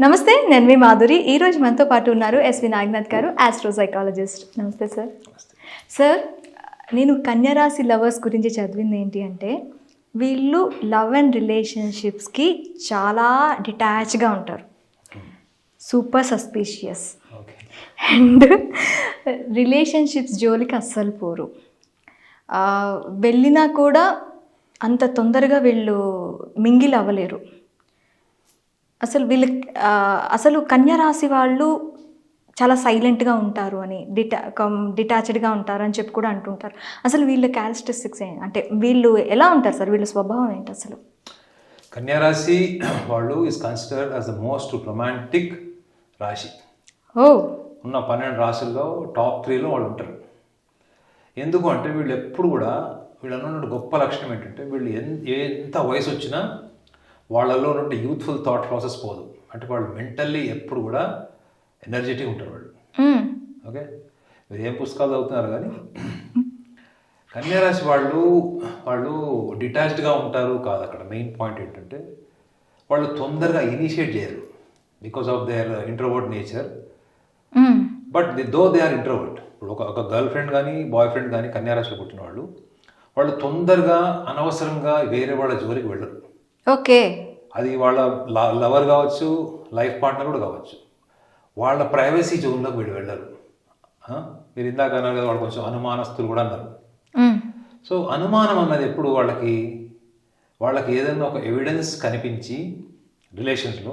నమస్తే నేను మీ మాధురి. ఈ రోజు మనతో పాటు ఉన్నారు S V Naganath garu astro psychologist నమస్తే సార్. సార్ నేను కన్యరాశి లవర్స్ గురించి చదివింది ఏంటి అంటే వీళ్ళు లవ్ అండ్ రిలేషన్షిప్స్కి చాలా డిటాచ్గా ఉంటారు. Super suspicious. అండ్ రిలేషన్షిప్స్ జోలికి అస్సలు పోరు. వెళ్ళినా కూడా అంత తొందరగా వీళ్ళు మింగిల్ అవ్వలేరు. అసలు వీళ్ళు ఆ, అసలు కన్యరాశి వాళ్ళు చాలా సైలెంట్గా ఉంటారు అని డిటా డిటాచ్డ్గా ఉంటారు అని చెప్పి కూడా అంటుంటారు అసలు వీళ్ళ క్యారెక్టరిస్టిక్స్ అంటే వీళ్ళు ఎలా ఉంటారు సార్? వీళ్ళ స్వభావం ఏంటి అసలు? కన్యారాశి వాళ్ళు is considered as the most romantic రాశి. ఓ! ఉన్న పన్నెండు రాశుల్లో టాప్ త్రీలో వాళ్ళు ఉంటారు. ఎందుకు అంటే వీళ్ళు ఎప్పుడు కూడా ఉన్న గొప్ప లక్షణం ఏంటంటే వీళ్ళు ఎంత వయసు వచ్చినా వాళ్ళలో నుండి యూత్ఫుల్ థాట్ ప్రాసెస్ పోదు. అంటే వాళ్ళు మెంటల్లీ ఎప్పుడు కూడా ఎనర్జెటిక్ ఉంటారు వాళ్ళు. ఓకే? మీరు ఏం పుస్తకాలు చదువుతున్నారు కానీ? కన్యారాశి వాళ్ళు వాళ్ళు డిటాచ్డ్గా ఉంటారు కాదు అక్కడ. మెయిన్ పాయింట్ ఏంటంటే వాళ్ళు తొందరగా ఇనిషియేట్ చేయరు because of their introvert nature. But the though they are introvert ఇప్పుడు ఒక ఒక గర్ల్ ఫ్రెండ్ కానీ బాయ్ ఫ్రెండ్ కానీ కన్యారాశిలో పుట్టిన వాళ్ళు వాళ్ళు తొందరగా అనవసరంగా వేరే వాళ్ళ జోలికి వెళ్ళరు. ఓకే అది వాళ్ళ లవర్ కావచ్చు లైఫ్ పార్ట్నర్ కూడా కావచ్చు వాళ్ళ ప్రైవసీ జోన్లోకి వీళ్ళు వెళ్ళరు? మీరు ఇందాక అన్నారు కదా వాళ్ళు కొంచెం అనుమానస్తులు కూడా అన్నారు. సో అనుమానం అన్నది ఎప్పుడు వాళ్ళకి వాళ్ళకి ఏదైనా ఒక ఎవిడెన్స్ కనిపించి రిలేషన్స్లో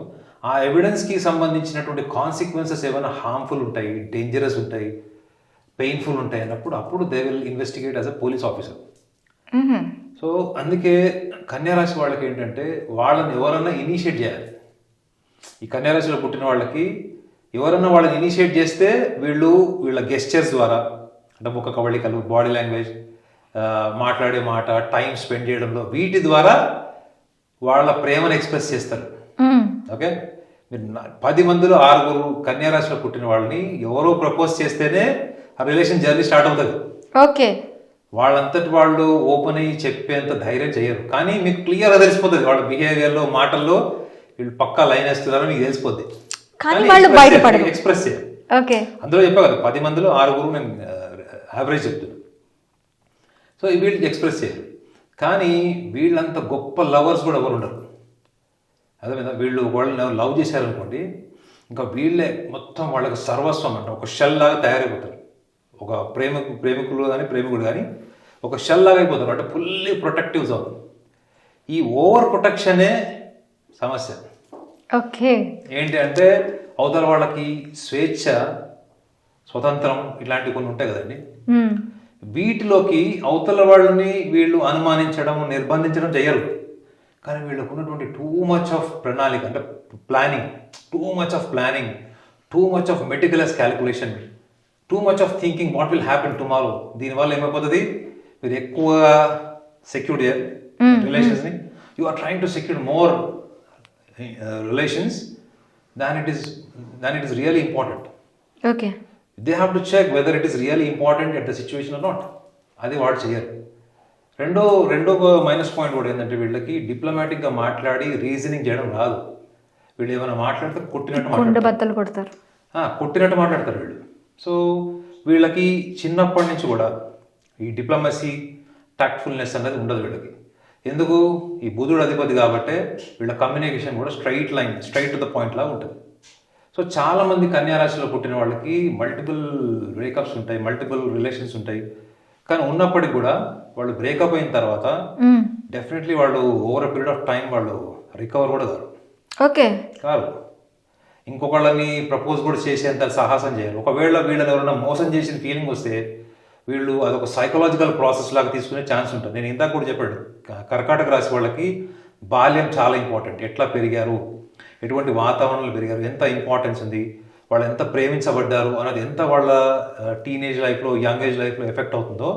ఆ ఎవిడెన్స్కి సంబంధించినటువంటి కాన్సిక్వెన్సెస్ ఏమైనా హార్మ్ఫుల్ ఉంటాయి డేంజరస్ ఉంటాయి పెయిన్ఫుల్ ఉంటాయి అన్నప్పుడు అప్పుడు they will investigate as a police officer. So అందుకే కన్యారాశి వాళ్ళకి ఏంటంటే వాళ్ళని ఎవరన్నా ఇనిషియేట్ చేయాలి. ఈ కన్యారాశిలో పుట్టిన వాళ్ళకి ఎవరన్నా వాళ్ళని ఇనిషియేట్ చేస్తే వీళ్ళు వీళ్ళ గెస్చర్స్ ద్వారా అంటే ముఖ కవళికలు బాడీ లాంగ్వేజ్ మాట్లాడే మాట టైం స్పెండ్ చేయడంలో వీటి ద్వారా వాళ్ళ ప్రేమను ఎక్స్ప్రెస్ చేస్తారు. ఓకే? మీరు పది మందిలో ఆరుగురు కన్యారాశిలో పుట్టిన వాళ్ళని ఎవరో ప్రపోజ్ చేస్తేనే ఆ రిలేషన్ జర్నీ స్టార్ట్ అవుతుంది. ఓకే. వాళ్ళంతటి వాళ్ళు ఓపెన్ అయ్యి చెప్పేంత ధైర్యం చేయరు. కానీ మీకు క్లియర్గా తెలిసిపోతుంది. వాళ్ళ బిహేవియర్లో మాటల్లో వీళ్ళు పక్కా లైన్ వేస్తున్నారని మీకు తెలిసిపోద్ది. కానీ వాళ్ళు బయటపడరు. ఎక్స్ప్రెస్ చేయరు ఓకే. అందులో చెప్పా కదా పది మందిలో ఆరుగురు నేను యావరేజ్ చెప్తున్నాను సో వీళ్ళు ఎక్స్ప్రెస్ చేయరు కానీ వీళ్ళంత గొప్ప లవర్స్ కూడా ఎవరు ఉండరు. అదే మీద వీళ్ళు వాళ్ళని లవ్ చేశారనుకోండి ఇంకా వీళ్ళే మొత్తం వాళ్ళకి సర్వస్వం అంట. ఒక షెల్ లాగా తయారైపోతారు. ఒక ప్రేమికు ప్రేమికులు కానీ ప్రేమికుడు కానీ ఒక షెల్ లాగా అయిపోతారు అంటే ఫుల్లీ ప్రొటెక్టివ్ జోన్ ఈ ఓవర్ ప్రొటెక్షనే సమస్య. ఓకే. ఏంటి అంటే అవతల వాళ్ళకి స్వేచ్ఛ స్వతంత్రం ఇలాంటివి కొన్ని ఉంటాయి కదండి. వీటిలోకి అవతల వాళ్ళని వీళ్ళు అనుమానించడం నిర్బంధించడం చేయరు. కానీ వీళ్ళకు ఉన్నటువంటి టూ మచ్ ఆఫ్ ప్రణాళిక అంటే planning too much of planning too much of meticulous calculation too much of thinking what will happen tomorrow దీనివల్ల ఏమైపోతుంది? మీరు ఎక్కువ సెక్యూర్ చేయరు రిలేషన్స్ని you are trying to secure more relations than it is than it is really important okay they have to check whether it is really important at the situation or not అది వాడు చేయరు రెండో రెండో minus point కూడా ఏంటంటే వీళ్ళకి డిప్లొమాటిక్గా మాట్లాడి reasoning చేయడం రాదు. వీళ్ళు ఏమైనా మాట్లాడితే కొట్టినట్టు మాట్లాడతారు. కొట్టినట్టు మాట్లాడతారు వీళ్ళు. సో వీళ్ళకి చిన్నప్పటి నుంచి కూడా ఈ డిప్లొమసీ టాక్ట్ఫుల్నెస్ అనేది ఉండదు వీళ్ళకి. ఎందుకు? ఈ బుధుడు అధిపతి కాబట్టే వీళ్ళ కమ్యూనికేషన్ కూడా straight line straight to the point లాగా ఉంటుంది. సో చాలా మంది కన్యా రాశిలో పుట్టిన వాళ్ళకి మల్టిపుల్ బ్రేకప్స్ ఉంటాయి మల్టిపుల్ రిలేషన్స్ ఉంటాయి. కానీ ఉన్నప్పటికీ కూడా వాళ్ళు బ్రేకప్ అయిన తర్వాత. డెఫినెట్లీ వాళ్ళు ఓవర్ పీరియడ్ ఆఫ్ టైం వాళ్ళు రికవర్ కూడా కారు. ఓకే. కాదు ఇంకొకళ్ళని ప్రపోజ్ కూడా చేసేంత సాహసం చేయాలి ఒకవేళ వీళ్ళని ఎవరైనా మోసం చేసిన ఫీలింగ్ వస్తే వీళ్ళు అదొక సైకలాజికల్ ప్రాసెస్ లాగా తీసుకునే ఛాన్స్ ఉంటుంది. నేను ఇందాక కూడా చెప్పాడు కర్కాటక రాశి వాళ్ళకి బాల్యం చాలా ఇంపార్టెంట్ ఎట్లా పెరిగారు? ఎటువంటి వాతావరణంలో పెరిగారు? ఎంత ఇంపార్టెన్స్ ఉంది? వాళ్ళు ఎంత ప్రేమించబడ్డారు? అన్నది ఎంత వాళ్ళ టీనేజ్ లైఫ్లో యంగ్ ఏజ్ లైఫ్లో ఎఫెక్ట్ అవుతుందో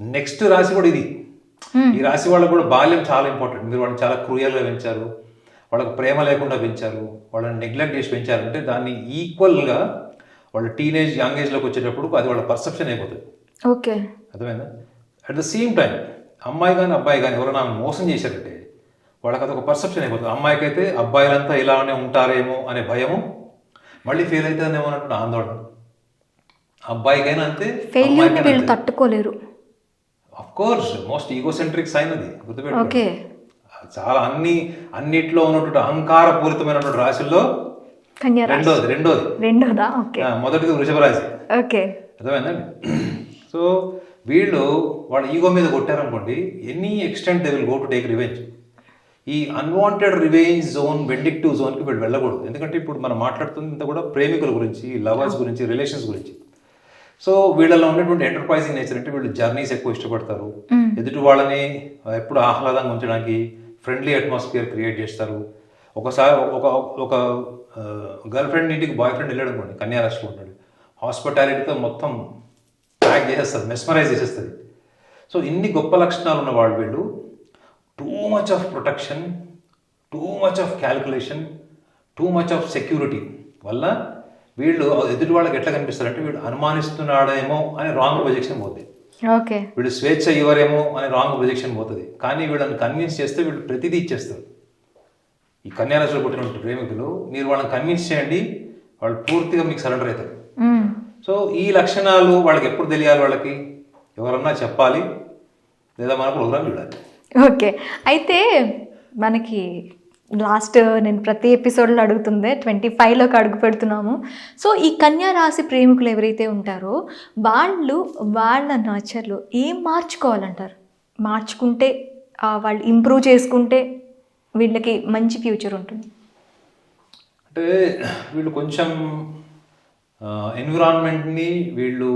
నెక్స్ట్ రాశి కూడా ఇది. ఈ రాశి వాళ్ళకు కూడా బాల్యం చాలా ఇంపార్టెంట్ మీరు వాళ్ళని చాలా క్రూయల్గా పెంచారు. వాళ్ళకి ప్రేమ లేకుండా పెంచారు వాళ్ళని నెగ్లెక్ట్ చేసి పెంచారంటే దాన్ని ఈక్వల్గా వాళ్ళ టీనేజ్ యంగ్ ఏజ్లోకి వచ్చేటప్పుడు అది వాళ్ళ పర్సెప్షన్ అయిపోతుంది. ఓకే. అర్థమైందా? అట్ ద సేమ్ టైం అమ్మాయి కానీ అబ్బాయి కానీ ఎవరైనా మోసం చేశారంటే వాళ్ళకి అదొక పర్సెప్షన్ అయిపోతుంది. అమ్మాయికి అయితే అబ్బాయిలంతా ఇలానే ఉంటారేమో అనే భయము మళ్ళీ ఫెయిల్ అవుతుందేమో అన్నట్టు ఆందోళన. అబ్బాయికైనా అంతే ఫెయిల్యూర్ని వీళ్ళు తట్టుకోలేరు. Of course most egocentric sign అది గుర్తుపెట్టుకో ఓకే. చాలా అన్ని అన్నిట్లో ఉన్నటువంటి అహంకార పూరితమైనటువంటి రాశుల్లో. రెండోది రెండోది. రెండోదా? ఓకే. మొదటిది వృషభ రాశి. ఓకే. అర్థమైందండి సో వీళ్ళు వాళ్ళ ఈగో మీద కొట్టారనుకోండి any extent they will go to take revenge. ఈ అన్వాంటెడ్ రివెంజ్ జోన్ వెండిక్టివ్ జోన్కి వీళ్ళు వెళ్ళకూడదు. ఎందుకంటే ఇప్పుడు మనం మాట్లాడుతుంది ఇంత కూడా ప్రేమికుల గురించి లవర్స్ గురించి రిలేషన్స్ గురించి. సో వీళ్ళలో ఉన్నటువంటి ఎంటర్ప్రైజింగ్ నేచర్ అంటే వీళ్ళు జర్నీస్ ఎక్కువ ఇష్టపడతారు. ఎదుటి వాళ్ళని ఎప్పుడు ఆహ్లాదంగా ఉంచడానికి ఫ్రెండ్లీ అట్మాస్ఫియర్ క్రియేట్ చేస్తారు. ఒకసారి ఒక ఒక గర్ల్ ఫ్రెండ్ ఇంటికి బాయ్ ఫ్రెండ్ వెళ్ళాడు అనుకోండి కన్యారాశిలో ఉంటాడు హాస్పిటాలిటీతో మొత్తం ప్యాక్ చేసేస్తుంది మెస్మరైజ్ చేసేస్తుంది సో ఇన్ని గొప్ప లక్షణాలు ఉన్న వాళ్ళు వీళ్ళు too much of protection too much of calculation too much of security వల్ల వీళ్ళు ఎదుటి వాళ్ళకి ఎట్లా కనిపిస్తారంటే వీడు అనుమానిస్తున్నాడేమో అని రాంగ్ ప్రొజెక్షన్ పోతుంది ఓకే. వీళ్ళు స్వేచ్ఛ ఇవ్వరేమో అని రాంగ్ ప్రొజెక్షన్ పోతుంది. కానీ వీళ్ళని కన్విన్స్ చేస్తే వీళ్ళు ప్రతిదీ ఇచ్చేస్తారు ఈ కన్యారాశిలో పుట్టినటువంటి ప్రేమికులు మీరు వాళ్ళని కన్విన్స్ చేయండి వాళ్ళు పూర్తిగా మీకు సరెండర్ అవుతారు. సో ఈ లక్షణాలు వాళ్ళకి ఎప్పుడు తెలియాలి వాళ్ళకి? ఎవరన్నా చెప్పాలి లేదా మన ప్రోగ్రామ్ చూడాలి. ఓకే. అయితే మనకి లాస్ట్ నేను ప్రతి ఎపిసోడ్లో అడుగుతుందే ట్వంటీ ఫైవ్లోకి అడుగు పెడుతున్నాము. సో ఈ కన్యా రాశి ప్రేమికులు ఎవరైతే ఉంటారో వాళ్ళు వాళ్ళ నచర్లు ఏం మార్చుకోవాలంటారు? మార్చుకుంటే వాళ్ళు ఇంప్రూవ్ చేసుకుంటే వీళ్ళకి మంచి ఫ్యూచర్ ఉంటుంది. అంటే వీళ్ళు కొంచెం ఎన్విరాన్మెంట్ని వీళ్ళు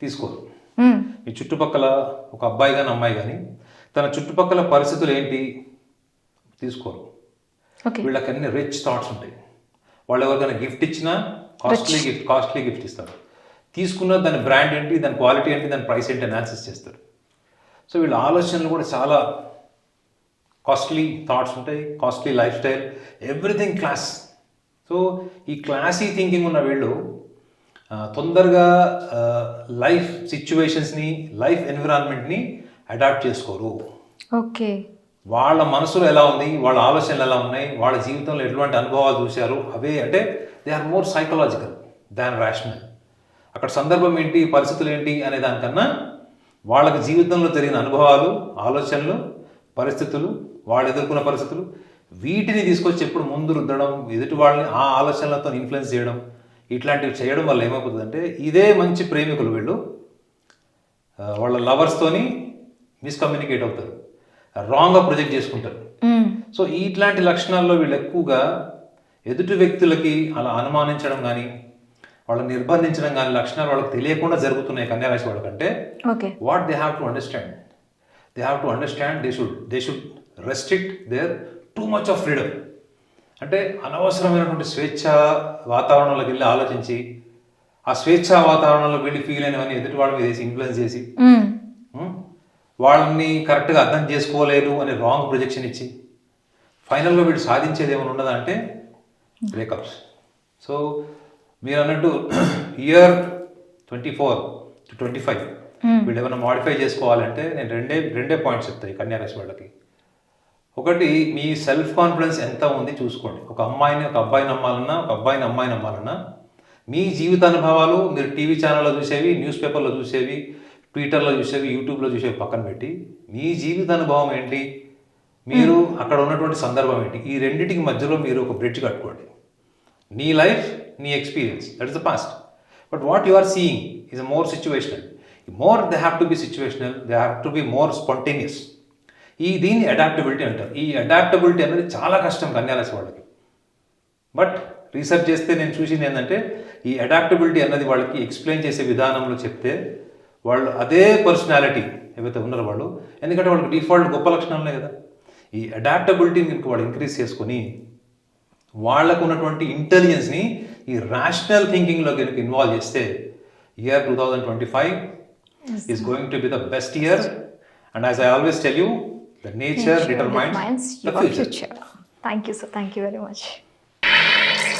తీసుకోరు. ఈ చుట్టుపక్కల ఒక అబ్బాయి కానీ అమ్మాయి కానీ తన చుట్టుపక్కల పరిస్థితులు ఏంటి? తీసుకోరు. వీళ్ళకి అన్ని రిచ్ థాట్స్ ఉంటాయి. వాళ్ళు ఎవరికైనా గిఫ్ట్ ఇచ్చినా కాస్ట్లీ గిఫ్ట్ కాస్ట్లీ గిఫ్ట్ ఇస్తారు. తీసుకున్న దాని బ్రాండ్ ఏంటి దాని క్వాలిటీ ఏంటి దాని ప్రైస్ ఏంటి అనాలిసిస్ చేస్తారు. సో వీళ్ళ ఆలోచనలు కూడా చాలా కాస్ట్లీ థాట్స్ ఉంటాయి costly life style everything class so ఈ క్లాసీ థింకింగ్ ఉన్న వీళ్ళు తొందరగా లైఫ్ సిచ్యువేషన్స్ని లైఫ్ ఎన్విరాన్మెంట్ని అడాప్ట్ చేసుకోరు. ఓకే. వాళ్ళ మనసులో ఎలా ఉంది వాళ్ళ ఆలోచనలు ఎలా ఉన్నాయి వాళ్ళ జీవితంలో ఎటువంటి అనుభవాలు చూశారు అవే అంటే they are more psychological than rational అక్కడ సందర్భం ఏంటి పరిస్థితులు ఏంటి అనే దానికన్నా వాళ్ళకి జీవితంలో జరిగిన అనుభవాలు ఆలోచనలు పరిస్థితులు వాళ్ళు ఎదుర్కొన్న పరిస్థితులు వీటిని తీసుకొచ్చి ఎప్పుడు ముందు రుద్దడం ఎదుటి వాళ్ళని ఆ ఆలోచనలతో ఇన్ఫ్లుయెన్స్ చేయడం ఇట్లాంటివి చేయడం వల్ల ఏమవుతుందంటే ఇదే మంచి ప్రేమికులు వీళ్ళు వాళ్ళ లవర్స్తోని మిస్కమ్యూనికేట్ అవుతారు. రాంగ్గా ప్రొజెక్ట్ చేసుకుంటారు. సో ఇట్లాంటి లక్షణాల్లో వీళ్ళు ఎక్కువగా ఎదుటి వ్యక్తులకి అలా అనుమానించడం కానీ వాళ్ళని నిర్బంధించడం కానీ లక్షణాలు వాళ్ళకి తెలియకుండా జరుగుతున్నాయి కన్యారాశి వాళ్ళకంటే okay. What they have to understand they have to understand they should they should restrict their too much of freedom అంటే అనవసరమైనటువంటి స్వేచ్ఛ వాతావరణంలోకి వెళ్ళి ఆలోచించి ఆ స్వేచ్ఛ వాతావరణంలో వెళ్ళి ఫీల్ అయినవన్నీ ఎదుటి వాళ్ళ మీద వేసి ఇన్ఫ్లుయెన్స్ చేసి? వాళ్ళని కరెక్ట్గా అర్థం చేసుకోలేరు అనే రాంగ్ ప్రొజెక్షన్ ఇచ్చి ఫైనల్గా వీడు సాధించేది ఏమైనా ఉన్నదా అంటే బ్రేకప్స్ సో మీరు అన్నట్టు year twenty four to twenty five వీళ్ళు ఏమైనా మాడిఫై చేసుకోవాలంటే నేను రెండే రెండే పాయింట్స్ చెప్తాయి కన్యారాశి వాళ్ళకి. ఒకటి మీ సెల్ఫ్ కాన్ఫిడెన్స్ ఎంత ఉంది చూసుకోండి. ఒక అమ్మాయిని ఒక అబ్బాయిని నమ్మాలన్నా ఒక అబ్బాయిని అమ్మాయిని నమ్మాలన్నా మీ జీవిత అనుభవాలు మీరు టీవీ ఛానల్లో చూసేవి న్యూస్ పేపర్లో చూసేవి ట్విట్టర్లో చూసేవి యూట్యూబ్లో చూసేవి పక్కన పెట్టి మీ జీవిత అనుభవం ఏంటి? మీరు అక్కడ ఉన్నటువంటి సందర్భం ఏంటి? ఈ రెండింటికి మధ్యలో మీరు ఒక బ్రిడ్జ్ కట్టుకోండి. నీ లైఫ్ నీ experience that is the past. But what you are seeing is a more situational. More they have to be situational they have to be more spontaneous ఈ దీన్ని అడాప్టబిలిటీ అంటారు. ఈ అడాప్టబిలిటీ అనేది చాలా కష్టం కన్యారాశి వాళ్ళకి. బట్ రీసెర్చ్ చేస్తే నేను చూసింది ఏంటంటే ఈ అడాప్టబిలిటీ అన్నది వాళ్ళకి ఎక్స్ప్లెయిన్ చేసే విధానంలో చెప్తే వాళ్ళు అదే పర్సనాలిటీ ఏవైతే ఉన్నారో వాళ్ళు ఎందుకంటే వాళ్ళకి డిఫాల్ట్ గొప్ప లక్షణాలే కదా. ఈ అడాప్టబిలిటీని కనుక వాళ్ళు ఇంక్రీజ్ చేసుకొని వాళ్ళకు ఉన్నటువంటి ఇంటెలిజెన్స్ని ఈ రేషనల్ థింకింగ్లో కనుక ఇన్వాల్వ్ చేస్తే year two thousand twenty five is going to be the best year and as I always tell you the nature determines Determines the your future future. Thank you,